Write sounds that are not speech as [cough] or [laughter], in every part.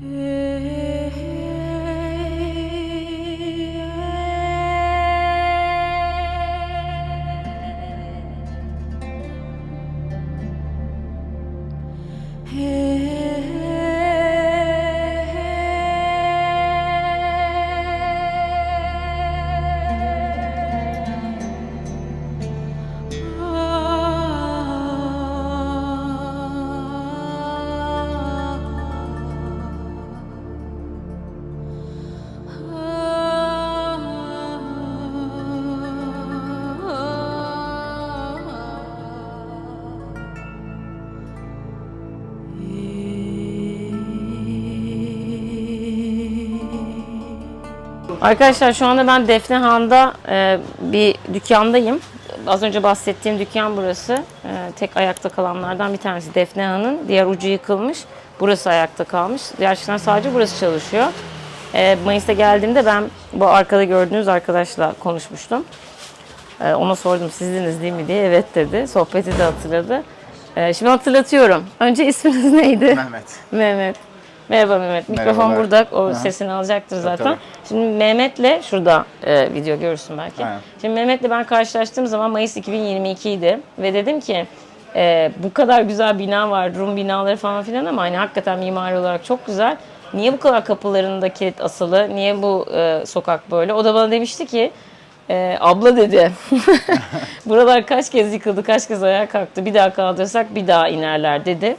Yeah. Arkadaşlar şu anda ben Defne Han'da e, bir dükkandayım. Az önce bahsettiğim dükkan burası. E, tek ayakta kalanlardan bir tanesi Defne Han'ın. Diğer ucu yıkılmış. Burası ayakta kalmış. Gerçekten sadece burası çalışıyor. E, Mayıs'ta geldiğimde ben bu arkada gördüğünüz arkadaşla konuşmuştum. E, ona sordum sizdiniz değil mi diye. Evet dedi. Sohbeti de hatırladı. E, şimdi hatırlatıyorum. Önce isminiz neydi? Mehmet. Mehmet. Merhaba Mehmet. Mikrofon Merhabalar. burada. O Aha. sesini alacaktır zaten. tabii. Şimdi Mehmet'le şurada e, video görürsün belki. Aynen. Şimdi Mehmet'le ben karşılaştığım zaman Mayıs 2022 idi ve dedim ki e, bu kadar güzel bina var, Rum binaları falan filan ama hani hakikaten mimari olarak çok güzel. Niye bu kadar kapılarında kilit asılı? Niye bu e, sokak böyle? O da bana demişti ki e, abla dedi. [laughs] Buralar kaç kez yıkıldı, kaç kez ayağa kalktı. Bir daha kaldırsak bir daha inerler dedi.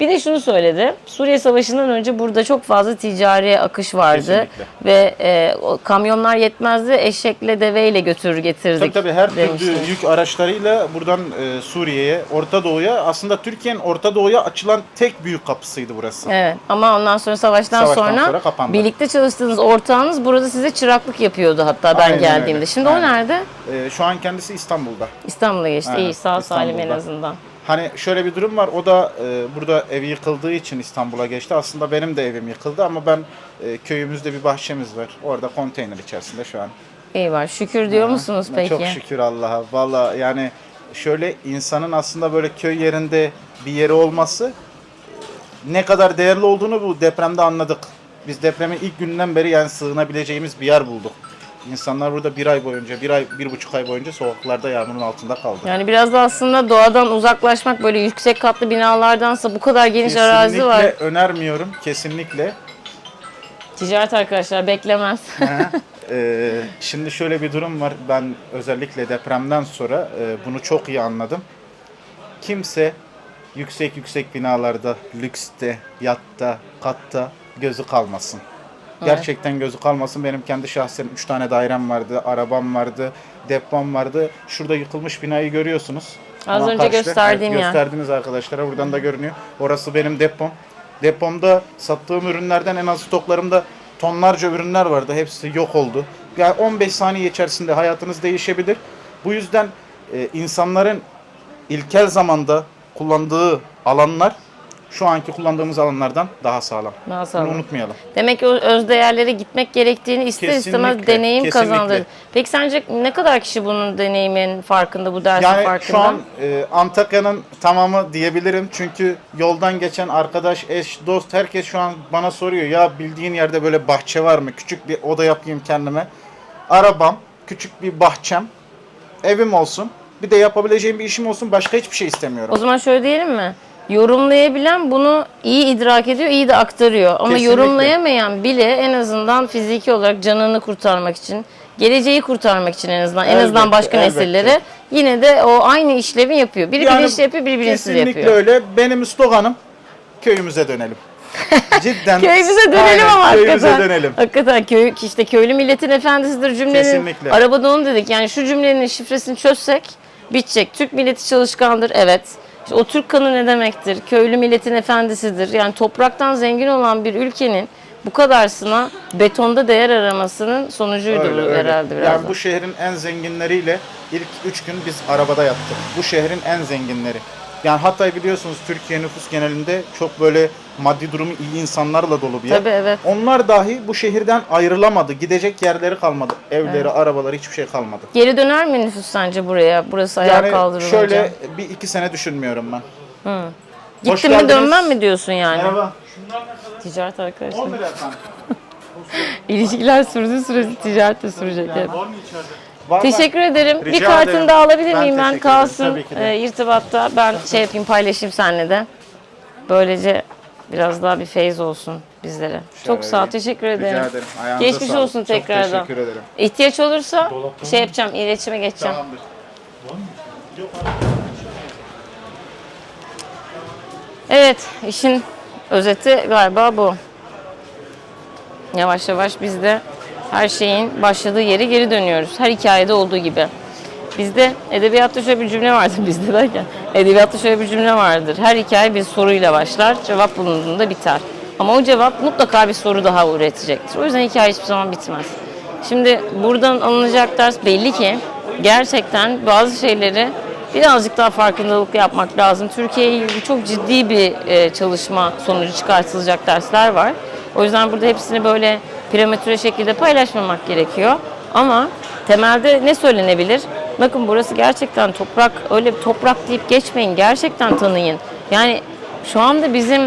Bir de şunu söyledi. Suriye Savaşı'ndan önce burada çok fazla ticari akış vardı. Kesinlikle. Ve e, o kamyonlar yetmezdi. Eşekle, deveyle götür getirdik Tabii tabii her türlü demişti. yük araçlarıyla buradan e, Suriye'ye, Orta Doğu'ya aslında Türkiye'nin Orta Doğu'ya açılan tek büyük kapısıydı burası. Evet ama ondan sonra savaştan, Savaştan sonra, sonra kapandı. birlikte çalıştığınız ortağınız burada size çıraklık yapıyordu hatta ben Aynen geldiğimde. öyle. Şimdi Aynen. o nerede? E, şu an kendisi İstanbul'da. İstanbul'a geçti. Aynen, İyi sağ salim en azından. Hani şöyle bir durum var. O da e, burada evi yıkıldığı için İstanbul'a geçti. Aslında benim de evim yıkıldı ama ben e, köyümüzde bir bahçemiz var. Orada konteyner içerisinde şu an. İyi var. Şükür diyor musunuz peki? Çok şükür Allah'a. Valla yani şöyle insanın aslında böyle köy yerinde bir yeri olması ne kadar değerli olduğunu bu depremde anladık. Biz depremin ilk günden beri yani sığınabileceğimiz bir yer bulduk. İnsanlar burada bir ay boyunca, bir ay, bir buçuk ay boyunca sokaklarda yağmurun altında kaldı. Yani biraz da aslında doğadan uzaklaşmak böyle yüksek katlı binalardansa bu kadar geniş arazi var. Kesinlikle önermiyorum. Kesinlikle. Ticaret arkadaşlar beklemez. Ee, şimdi şöyle bir durum var. Ben özellikle depremden sonra e, bunu çok iyi anladım. Kimse yüksek yüksek binalarda, lükste, yatta, katta gözü kalmasın. Gerçekten gözü kalmasın. Benim kendi şahsen 3 tane dairem vardı, arabam vardı, depom vardı. Şurada yıkılmış binayı görüyorsunuz. Az önce karşıda- gösterdiğim evet, yer. Gösterdiniz arkadaşlara. Buradan da görünüyor. Orası benim depom. Depomda sattığım ürünlerden en az stoklarımda tonlarca ürünler vardı. Hepsi yok oldu. Yani 15 saniye içerisinde hayatınız değişebilir. Bu yüzden e, insanların ilkel zamanda kullandığı alanlar şu anki kullandığımız alanlardan daha sağlam. Daha sağlam. Bunu unutmayalım. Demek ki öz değerlere gitmek gerektiğini ister istemez Kesinlikle, deneyim kesinlikle. kazandırır. Peki sence ne kadar kişi bunun deneyimin farkında, bu dersin Yani farkında? şu an e, Antakya'nın tamamı diyebilirim. Çünkü yoldan geçen arkadaş, eş, dost herkes şu an bana soruyor. Ya bildiğin yerde böyle bahçe var mı? Küçük bir oda yapayım kendime. Arabam, küçük bir bahçem, evim olsun. Bir de yapabileceğim bir işim olsun. Başka hiçbir şey istemiyorum. O zaman şöyle diyelim mi? Yorumlayabilen bunu iyi idrak ediyor, iyi de aktarıyor. Ama Kesinlikle. yorumlayamayan bile en azından fiziki olarak canını kurtarmak için, geleceği kurtarmak için en azından, en azından Elbette, başka elbette. nesillere yine de o aynı işlevi yapıyor. Biri bilinçli yapıyor, biri bilinçsiz kesinlikle yapıyor. öyle. Benim sloganım köyümüze dönelim. [laughs] Cidden. Köyümüze dönelim Aynen, ama Köyümüze hakikaten. dönelim. Hakikaten köy, işte köylü milletin efendisidir cümlenin. Kesinlikle. Arabada onu dedik. Yani şu cümlenin şifresini çözsek bitecek. Türk milleti çalışkandır. Evet. İşte o Türk kanı ne demektir? Köylü milletin efendisidir. Yani topraktan zengin olan bir ülkenin bu kadarsına betonda değer aramasının sonucuydu Öyle, bu öyle. herhalde biraz. Yani da. bu şehrin en zenginleriyle ilk üç gün biz arabada yattık. Bu şehrin en zenginleri. Yani Hatay biliyorsunuz Türkiye nüfus genelinde çok böyle maddi durumu iyi insanlarla dolu bir yer. Tabii, evet. Onlar dahi bu şehirden ayrılamadı. Gidecek yerleri kalmadı. Evleri, arabaları hiçbir şey kalmadı. Geri döner mi nüfus sence buraya? Burası ayağa Yani kaldırılınca. şöyle bir iki sene düşünmüyorum ben. Hoş Gittim mi dönmem mi diyorsun yani? Merhaba. Ticaret arkadaşlar. 10 lira efendim. [laughs] İlişkiler sürdüğü sürece ticaret de sürecek. evet. Var mı içeride? Var, var. Teşekkür ederim. Rica bir kartını ederim. da alabilir Ben miyim ben? ederim. Kalsın e, irtibatta. Ben şey yapayım paylaşayım seninle de. Böylece biraz daha bir feyiz olsun bizlere. Çok sağ ol. Teşekkür ederim. Rica ederim. Ayağınıza Geçmiş sağlık. olsun Çok tekrardan. teşekkür ederim. İhtiyaç olursa şey yapacağım, iletişime geçeceğim. Tamamdır. Evet, işin özeti galiba bu. Yavaş yavaş biz de her şeyin başladığı yere geri dönüyoruz. Her hikayede olduğu gibi. Bizde edebiyatta şöyle bir cümle vardır [laughs] bizde derken. Edebiyatta şöyle bir cümle vardır. Her hikaye bir soruyla başlar, cevap bulunduğunda biter. Ama o cevap mutlaka bir soru daha üretecektir. O yüzden hikaye hiçbir zaman bitmez. Şimdi buradan alınacak ders belli ki gerçekten bazı şeyleri birazcık daha farkındalık yapmak lazım. Türkiye ile ilgili çok ciddi bir e, çalışma sonucu çıkartılacak dersler var. O yüzden burada hepsini böyle prematüre şekilde paylaşmamak gerekiyor. Ama temelde ne söylenebilir? Bakın burası gerçekten toprak, öyle toprak deyip geçmeyin. Gerçekten tanıyın. Yani şu anda bizim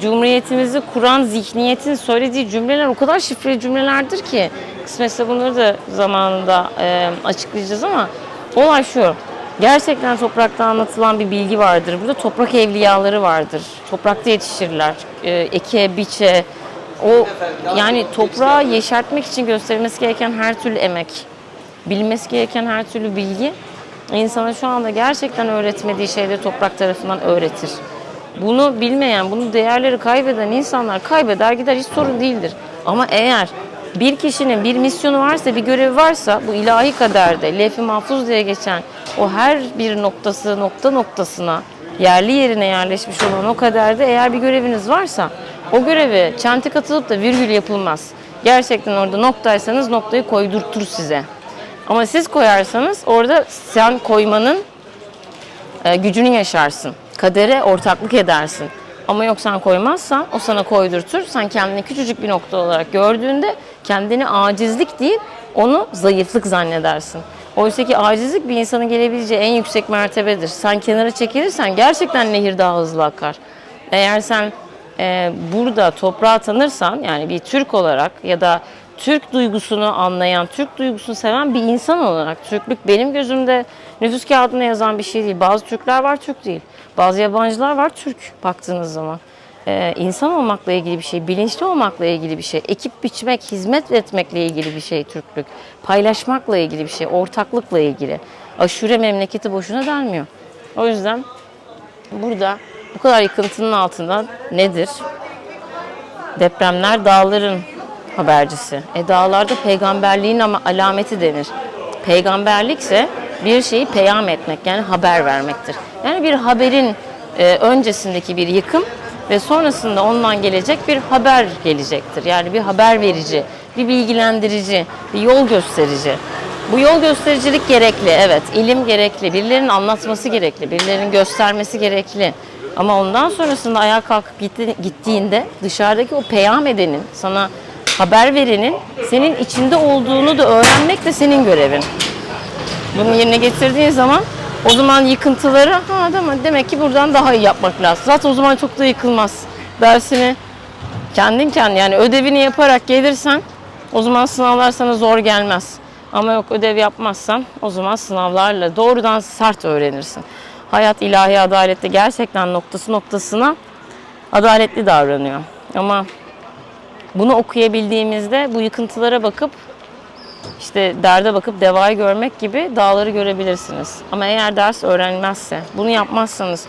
Cumhuriyetimizi kuran zihniyetin söylediği cümleler o kadar şifreli cümlelerdir ki kısmetse bunları da zamanında e, açıklayacağız ama olay şu. Gerçekten toprakta anlatılan bir bilgi vardır. Burada toprak evliyaları vardır. Toprakta yetişirler. E, eke, biçe. O yani toprağı yeşertmek için gösterilmesi gereken her türlü emek, bilmesi gereken her türlü bilgi insana şu anda gerçekten öğretmediği şeyleri toprak tarafından öğretir. Bunu bilmeyen, bunu değerleri kaybeden insanlar kaybeder gider hiç sorun değildir. Ama eğer bir kişinin bir misyonu varsa, bir görevi varsa bu ilahi kaderde, lef-i mahfuz diye geçen o her bir noktası nokta noktasına yerli yerine yerleşmiş olan o kaderde eğer bir göreviniz varsa o görevi çentik atılıp da virgül yapılmaz. Gerçekten orada noktaysanız noktayı koydurtur size. Ama siz koyarsanız orada sen koymanın e, gücünü yaşarsın. Kadere ortaklık edersin. Ama yok sen koymazsan o sana koydurtur. Sen kendini küçücük bir nokta olarak gördüğünde kendini acizlik değil onu zayıflık zannedersin. Oysa ki acizlik bir insanın gelebileceği en yüksek mertebedir. Sen kenara çekilirsen gerçekten nehir daha hızlı akar. Eğer sen e, burada toprağı tanırsan yani bir Türk olarak ya da Türk duygusunu anlayan, Türk duygusunu seven bir insan olarak Türklük benim gözümde nüfus kağıdına yazan bir şey değil. Bazı Türkler var Türk değil. Bazı yabancılar var Türk baktığınız zaman. Ee, insan olmakla ilgili bir şey, bilinçli olmakla ilgili bir şey, ekip biçmek, hizmet etmekle ilgili bir şey Türklük. Paylaşmakla ilgili bir şey, ortaklıkla ilgili. Aşure memleketi boşuna denmiyor. O yüzden burada bu kadar yıkıntının altında nedir? Depremler dağların habercisi. E dağlarda peygamberliğin ama alameti denir. Peygamberlikse bir şeyi peyam etmek yani haber vermektir. Yani bir haberin e, öncesindeki bir yıkım ve sonrasında ondan gelecek bir haber gelecektir. Yani bir haber verici, bir bilgilendirici, bir yol gösterici. Bu yol göstericilik gerekli, evet. İlim gerekli, birilerinin anlatması gerekli, birilerinin göstermesi gerekli. Ama ondan sonrasında ayağa kalkıp gitti, gittiğinde dışarıdaki o peyam edenin, sana haber verenin senin içinde olduğunu da öğrenmek de senin görevin. Bunu yerine getirdiğin zaman o zaman yıkıntıları ha demek, demek ki buradan daha iyi yapmak lazım. Zaten o zaman çok da yıkılmaz. Dersini kendin kendi yani ödevini yaparak gelirsen o zaman sınavlar sana zor gelmez. Ama yok ödev yapmazsan o zaman sınavlarla doğrudan sert öğrenirsin. Hayat ilahi adalette gerçekten noktası noktasına adaletli davranıyor. Ama bunu okuyabildiğimizde bu yıkıntılara bakıp işte derde bakıp devayı görmek gibi dağları görebilirsiniz. Ama eğer ders öğrenmezse, bunu yapmazsanız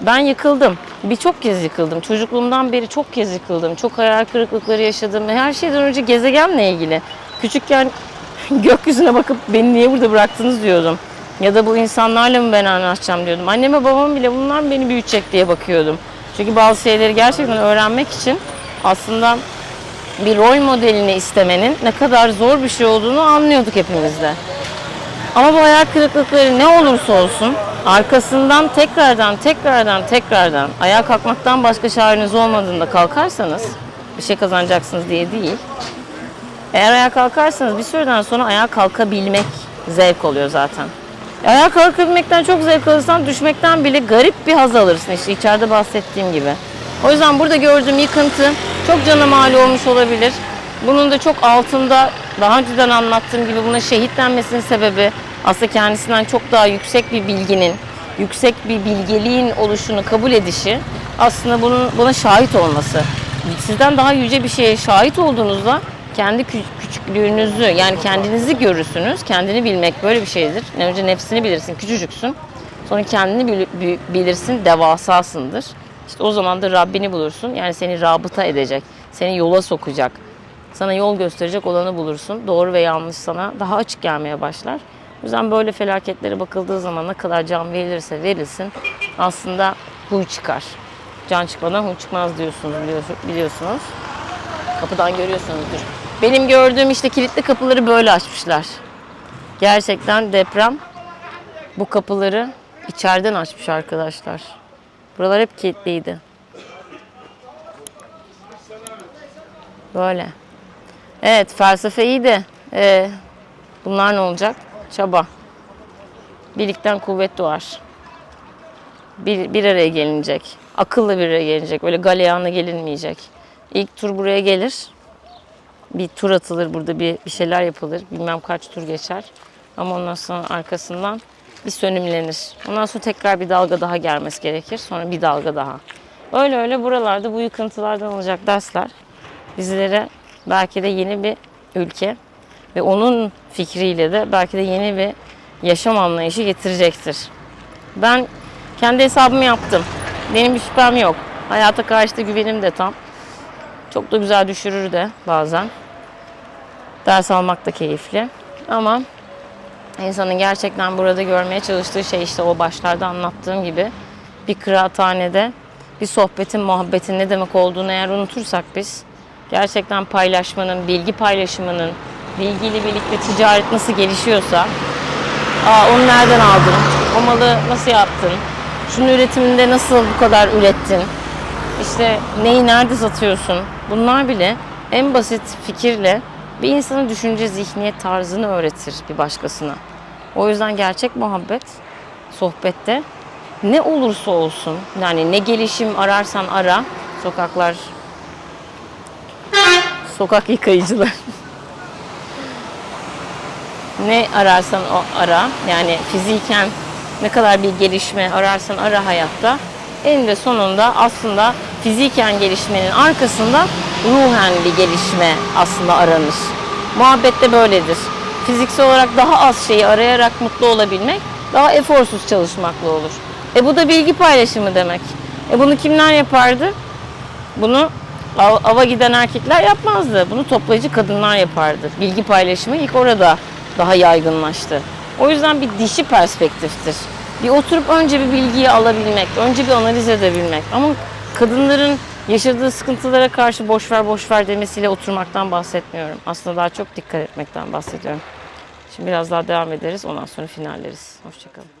ben yıkıldım. Birçok kez yıkıldım. Çocukluğumdan beri çok kez yıkıldım. Çok hayal kırıklıkları yaşadım. Her şeyden önce gezegenle ilgili. Küçükken [laughs] gökyüzüne bakıp beni niye burada bıraktınız diyordum. Ya da bu insanlarla mı ben anlaşacağım diyordum. Anneme babam bile bunlar beni büyütecek diye bakıyordum. Çünkü bazı şeyleri gerçekten öğrenmek için aslında bir rol modelini istemenin ne kadar zor bir şey olduğunu anlıyorduk hepimiz de. Ama bu hayal kırıklıkları ne olursa olsun arkasından tekrardan tekrardan tekrardan ayağa kalkmaktan başka çareniz olmadığında kalkarsanız bir şey kazanacaksınız diye değil. Eğer ayağa kalkarsanız bir süreden sonra ayağa kalkabilmek zevk oluyor zaten. Ayağa kalkabilmekten çok zevk alırsan düşmekten bile garip bir haz alırsın işte içeride bahsettiğim gibi. O yüzden burada gördüğüm yıkıntı çok cana mal olmuş olabilir. Bunun da çok altında daha önceden anlattığım gibi buna şehitlenmesinin sebebi aslında kendisinden çok daha yüksek bir bilginin, yüksek bir bilgeliğin oluşunu kabul edişi aslında bunun buna şahit olması. Sizden daha yüce bir şeye şahit olduğunuzda kendi kü- küçüklüğünüzü yani kendinizi görürsünüz. Kendini bilmek böyle bir şeydir. Önce nefsini bilirsin, küçücüksün. Sonra kendini bil- bi- bilirsin, devasasındır. İşte o zaman da Rabbini bulursun. Yani seni rabıta edecek, seni yola sokacak, sana yol gösterecek olanı bulursun. Doğru ve yanlış sana daha açık gelmeye başlar. O yüzden böyle felaketlere bakıldığı zaman ne kadar can verilirse verilsin aslında huy çıkar. Can çıkmadan huy çıkmaz diyorsunuz biliyor- biliyorsunuz. Kapıdan görüyorsunuzdur. Benim gördüğüm işte kilitli kapıları böyle açmışlar. Gerçekten deprem bu kapıları içeriden açmış arkadaşlar. Buralar hep kilitliydi. Böyle. Evet felsefe iyi de ee, bunlar ne olacak? Çaba. Birlikten kuvvet doğar. Bir, bir araya gelinecek. Akıllı bir araya gelinecek. Öyle galeyana gelinmeyecek. İlk tur buraya gelir. Bir tur atılır burada bir, bir şeyler yapılır. Bilmem kaç tur geçer. Ama ondan sonra arkasından bir sönümlenir. Ondan sonra tekrar bir dalga daha gelmesi gerekir. Sonra bir dalga daha. Öyle öyle buralarda bu yıkıntılardan alacak dersler bizlere belki de yeni bir ülke ve onun fikriyle de belki de yeni bir yaşam anlayışı getirecektir. Ben kendi hesabımı yaptım. Benim bir şüphem yok. Hayata karşı da güvenim de tam. Çok da güzel düşürür de bazen. Ders almak da keyifli. Ama insanın gerçekten burada görmeye çalıştığı şey işte o başlarda anlattığım gibi bir kıraathanede bir sohbetin, muhabbetin ne demek olduğunu eğer unutursak biz gerçekten paylaşmanın, bilgi paylaşımının, bilgiyle birlikte ticaret nasıl gelişiyorsa Aa, onu nereden aldın? O malı nasıl yaptın? Şunun üretiminde nasıl bu kadar ürettin? İşte neyi nerede satıyorsun? Bunlar bile en basit fikirle bir insanın düşünce zihniyet tarzını öğretir bir başkasına. O yüzden gerçek muhabbet sohbette ne olursa olsun yani ne gelişim ararsan ara sokaklar sokak yıkayıcılar [laughs] ne ararsan o ara yani fiziken ne kadar bir gelişme ararsan ara hayatta eninde sonunda aslında fiziken gelişmenin arkasında ruhen bir gelişme aslında aranır. Muhabbette böyledir. Fiziksel olarak daha az şeyi arayarak mutlu olabilmek daha eforsuz çalışmakla olur. E bu da bilgi paylaşımı demek. E bunu kimler yapardı? Bunu av- ava giden erkekler yapmazdı. Bunu toplayıcı kadınlar yapardı. Bilgi paylaşımı ilk orada daha yaygınlaştı. O yüzden bir dişi perspektiftir. Bir oturup önce bir bilgiyi alabilmek, önce bir analiz edebilmek. Ama kadınların yaşadığı sıkıntılara karşı boş ver boş ver demesiyle oturmaktan bahsetmiyorum. Aslında daha çok dikkat etmekten bahsediyorum. Şimdi biraz daha devam ederiz. Ondan sonra finalleriz. Hoşçakalın.